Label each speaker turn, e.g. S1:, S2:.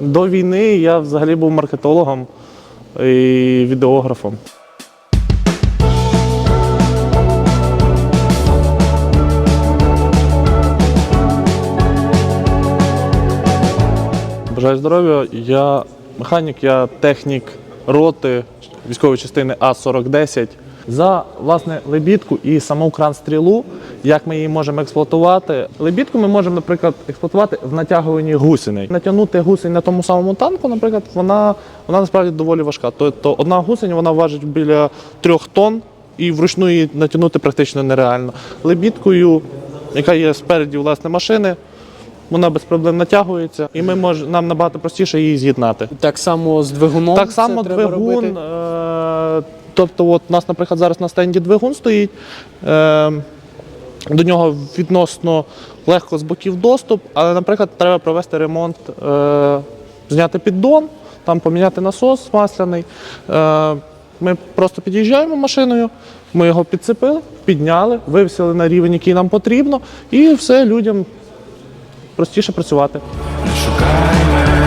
S1: До війни я взагалі був маркетологом і відеографом. Бажаю здоров'я. Я механік, я технік роти військової частини А4010. За власне лебідку і саму кран-стрілу, як ми її можемо експлуатувати. Лебідку ми можемо, наприклад, експлуатувати в натягуванні гусеней. Натягнути гусень на тому самому танку, наприклад, вона, вона насправді доволі важка. Тобто одна гусень вона важить біля трьох тонн і вручну її натягнути практично нереально. Лебідкою, яка є спереді власне машини, вона без проблем натягується, і ми мож, нам набагато простіше її з'єднати.
S2: Так само з двигуном.
S1: Так
S2: це
S1: само
S2: треба
S1: двигун.
S2: робити?
S1: Е, тобто, от у нас, наприклад, зараз на стенді двигун стоїть. Е, до нього відносно легко з боків доступ, але, наприклад, треба провести ремонт, е, зняти піддон, там поміняти насос масляний. Е, ми просто під'їжджаємо машиною, ми його підцепили, підняли, вивсили на рівень, який нам потрібно, і все людям простіше працювати.
S3: Шукай мене.